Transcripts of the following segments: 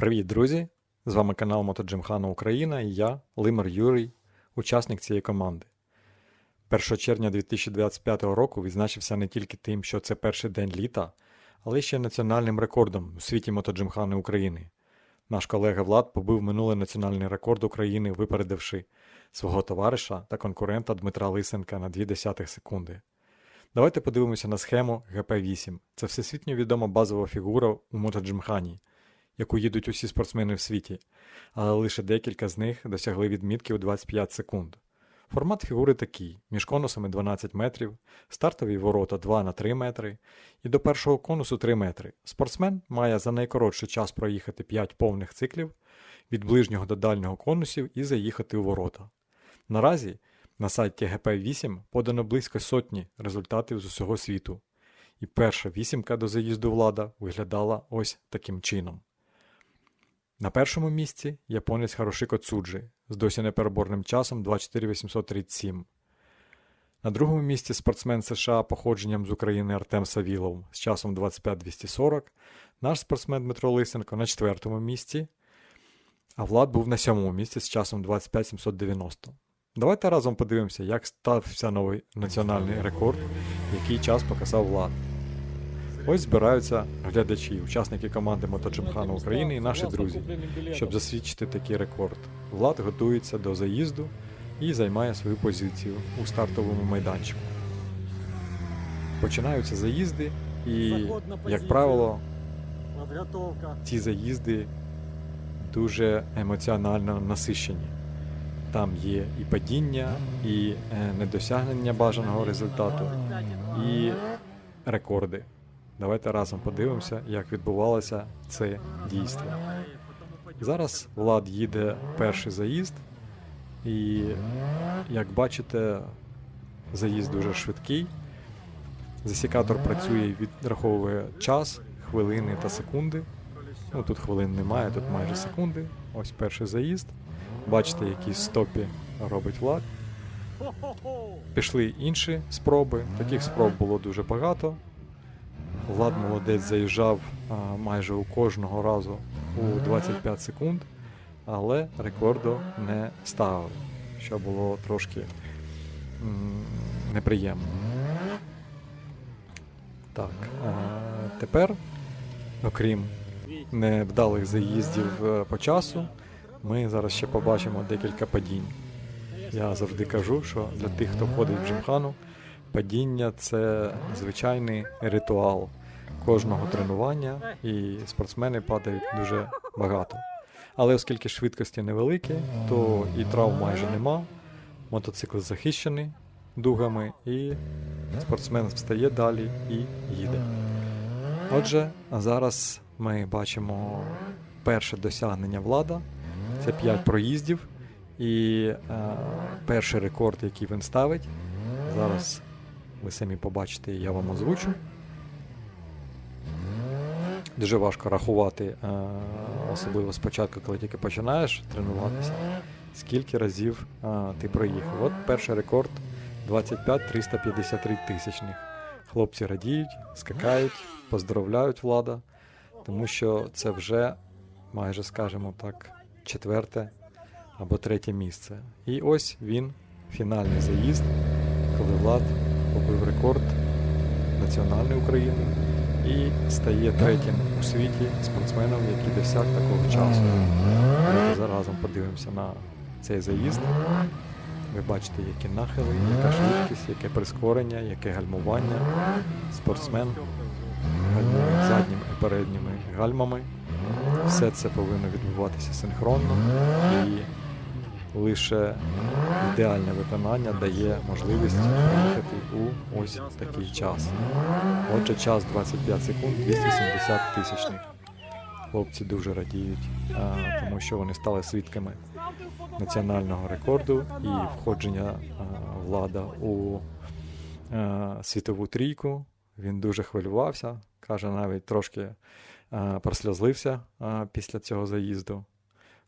Привіт, друзі! З вами канал Мотоджимхана Україна і я, Лимер Юрій, учасник цієї команди. 1 червня 2025 року відзначився не тільки тим, що це перший день літа, але ще національним рекордом у світі Мотоджимхани України. Наш колега Влад побив минулий національний рекорд України, випередивши свого товариша та конкурента Дмитра Лисенка на 0,2 секунди. Давайте подивимося на схему GP8. Це всесвітньо відома базова фігура у мотоджимхані яку їдуть усі спортсмени в світі, але лише декілька з них досягли відмітки у 25 секунд. Формат фігури такий: між конусами 12 метрів, стартові ворота 2 на 3 метри і до першого конусу 3 метри. Спортсмен має за найкоротший час проїхати 5 повних циклів від ближнього до дальнього конусів і заїхати у ворота. Наразі на сайті GP8 подано близько сотні результатів з усього світу. І перша вісімка до заїзду влада виглядала ось таким чином. На першому місці японець Харошико Цуджи з досі непереборним часом 24837. На другому місці спортсмен США походженням з України Артем Савілов з часом 25240. Наш спортсмен Дмитро Лисенко на четвертому місці. А Влад був на сьомому місці з часом 25790. Давайте разом подивимося, як стався новий національний рекорд, який час показав Влад. Ось збираються глядачі, учасники команди Мотоджимхану України і наші друзі, щоб засвідчити такий рекорд. Влад готується до заїзду і займає свою позицію у стартовому майданчику. Починаються заїзди, і, як правило, ці заїзди дуже емоціонально насищені. Там є і падіння, і е, недосягнення бажаного результату, і рекорди. Давайте разом подивимося, як відбувалося це дійство. Зараз Влад їде перший заїзд, і як бачите, заїзд дуже швидкий. Засікатор працює і відраховує час, хвилини та секунди. Ну тут хвилин немає, тут майже секунди. Ось перший заїзд. Бачите, які стопі робить Влад. Пішли інші спроби. Таких спроб було дуже багато. Влад молодець заїжджав майже у кожного разу у 25 секунд, але рекорду не ставив, що було трошки неприємно. Так, тепер, окрім невдалих заїздів е, по часу, ми зараз ще побачимо декілька падінь. Я завжди кажу, що для тих, хто входить в джимхану, падіння це звичайний ритуал кожного тренування, і спортсмени падають дуже багато. Але оскільки швидкості невеликі, то і травм майже нема, мотоцикл захищений дугами, і спортсмен встає далі і їде. Отже, а зараз ми бачимо перше досягнення влада. Це 5 проїздів. І е, перший рекорд, який він ставить, зараз ви самі побачите, я вам озвучу. Дуже важко рахувати, е, особливо спочатку, коли тільки починаєш тренуватися, скільки разів е, ти проїхав. От перший рекорд 25 353 тисячних. Хлопці радіють, скакають, поздравляють влада, тому що це вже майже, скажімо так, четверте або третє місце. І ось він, фінальний заїзд, коли Влад побив рекорд національної України і стає третім у світі спортсменом, який досяг такого часу. Давайте заразом подивимося на цей заїзд. Ви бачите, які нахили, яка швидкість, яке прискорення, яке гальмування. Спортсмен гальмує задніми і передніми гальмами. Все це повинно відбуватися синхронно і лише ідеальне виконання дає можливість приїхати у ось такий час. Отже, час 25 секунд 270 тисячних. Хлопці дуже радіють, тому що вони стали свідками національного рекорду і входження влада у світову трійку. Він дуже хвилювався, каже, навіть трошки а, після цього заїзду.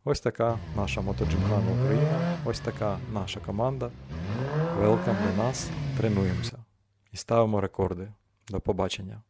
Ось така наша мотоджимхана Україна, ось така наша команда. Велкам до нас, тренуємося і ставимо рекорди. До побачення.